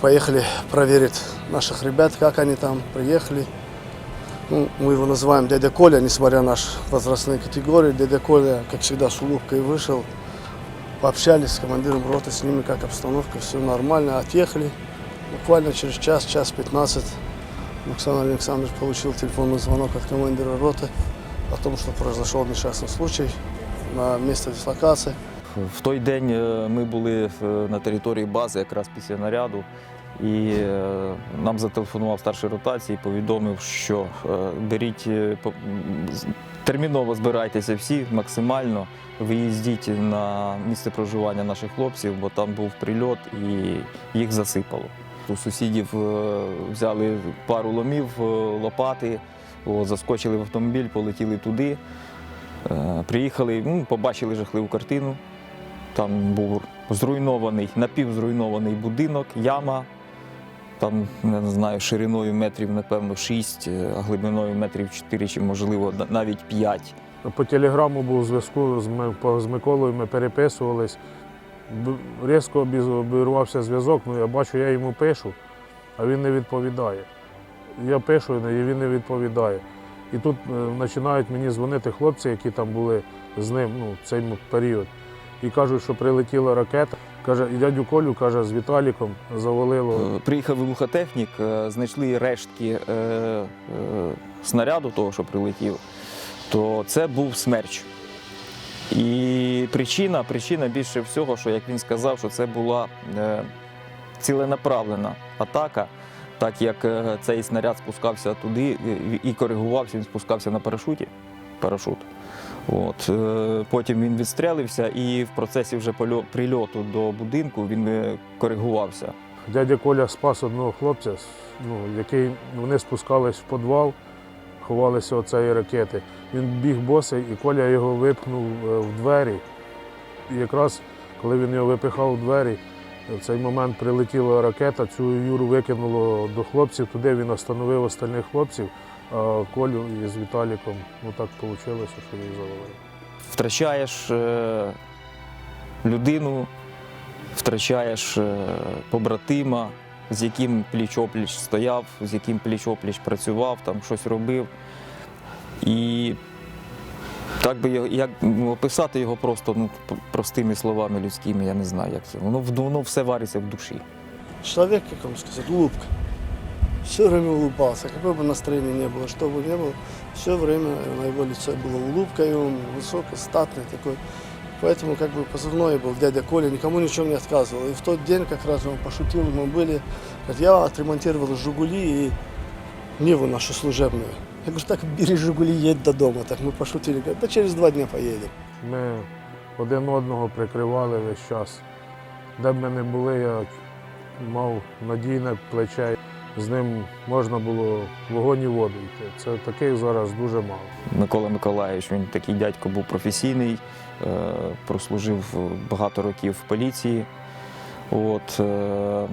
поехали проверить наших ребят, как они там приехали. Ну, мы его называем дядя Коля, несмотря на наши возрастные категории. Дядя Коля, как всегда, с улыбкой вышел. Пообщались с командиром роты, с ними, как обстановка, все нормально. Отъехали. Буквально через час, час 15 Александр Александрович получил телефонный звонок от командира роты о том, что произошел несчастный случай на месте дислокации. В той день е, ми були е, на території бази якраз після наряду, і е, нам зателефонував старший ротації, повідомив, що беріть терміново збирайтеся всі максимально, виїздіть на місце проживання наших хлопців, бо там був прильот і їх засипало. У сусідів взяли пару ломів, лопати, заскочили в автомобіль, полетіли туди. Приїхали, побачили жахливу картину. Там був зруйнований, напівзруйнований будинок, яма. Там, не знаю, шириною метрів, напевно, 6, а глибиною метрів 4 чи, можливо, навіть 5. По телеграму був зв'язку з, з Миколою, ми переписувались. Різко обірвався зв'язок, ну я бачу, я йому пишу, а він не відповідає. Я пишу, і він не відповідає. І тут е, починають мені дзвонити хлопці, які там були з ним ну, в цей період. І кажуть, що прилетіла ракета. Каже, і дядю Колю каже, з Віталіком завалило. Е, Приїхав вибухотехнік, е, знайшли рештки е, е, снаряду, того, що прилетів, то це був смерч. І причина, причина більше всього, що як він сказав, що це була е, ціленаправлена атака, так як е, цей снаряд спускався туди і- і коригувався, він спускався на парашуті. Парашут. От. е, Потім він відстрілився і в процесі вже прильоту до будинку він е, коригувався. Дядя Коля спас одного хлопця, ну, який вони спускались в підвал, ховалися від цієї ракети. Він біг босий, і Коля його випхнув е, в двері. І якраз коли він його випихав в двері, в цей момент прилетіла ракета, цю Юру викинуло до хлопців, туди він остановив остальних хлопців, Колю із Віталіком ну так вийшло, що їх завалили. втрачаєш е, людину, втрачаєш е, побратима, з яким пліч-опліч стояв, з яким пліч-опліч працював, там щось робив. І так би як ну, описати його просто ну, простими словами людськими, я не знаю, як це. Воно, воно все вариться в душі. Человек, как вам сказать, улыбка Все время улыбался, какое бы настроение ни было, что бы ни было, все время на его лице была улыбка, и он высокий, статный такой. Поэтому как бы позывной был дядя Коля, никому ничего не отказывал. И в тот день как раз он пошутил, мы были, говорит, я отремонтировал «Жигули» и Ниву нашу служебную. Я говорю, так бери «Жигули», едь до дома. Так мы пошутили, говорит, да через два дня поедем. Ми один одного прикривали весь час. Де б ми не були, я мав надійне плече. З ним можна було в вогонь і воду йти. Це таких зараз дуже мало. Микола Миколаївич, він такий дядько був професійний, е, прослужив багато років в поліції. От, е,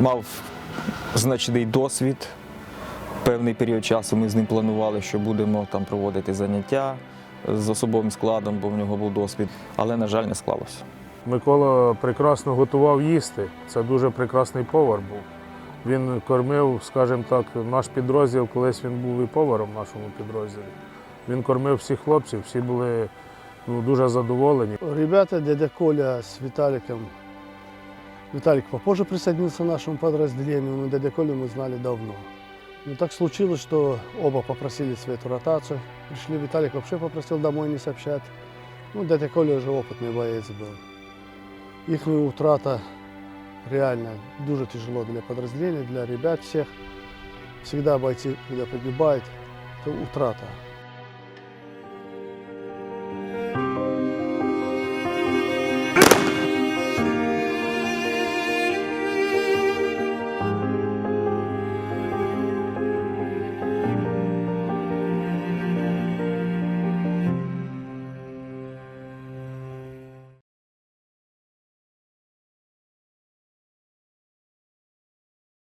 мав значний досвід. Певний період часу ми з ним планували, що будемо там проводити заняття з особовим складом, бо в нього був досвід, але, на жаль, не склалося. Микола прекрасно готував їсти. Це дуже прекрасний повар був. Він кормив, скажімо так, наш підрозділ, колись він був і поваром в нашому підрозділі. Він кормив всіх хлопців, всі були ну, дуже задоволені. Ребята, дядя Коля с Виталиком. Виталик попозже присоединился к нашему подразделению, но дядя Колю мы знали давно. Но так случилось, что оба попросились в эту ротацию. Пришли, Виталик вообще попросил домой не сообщать. Ну, дядя Коля уже опытный боец был. Их утрата реально дуже тяжело для подразделения, для ребят всех. Всегда бойцы, когда погибают, это утрата.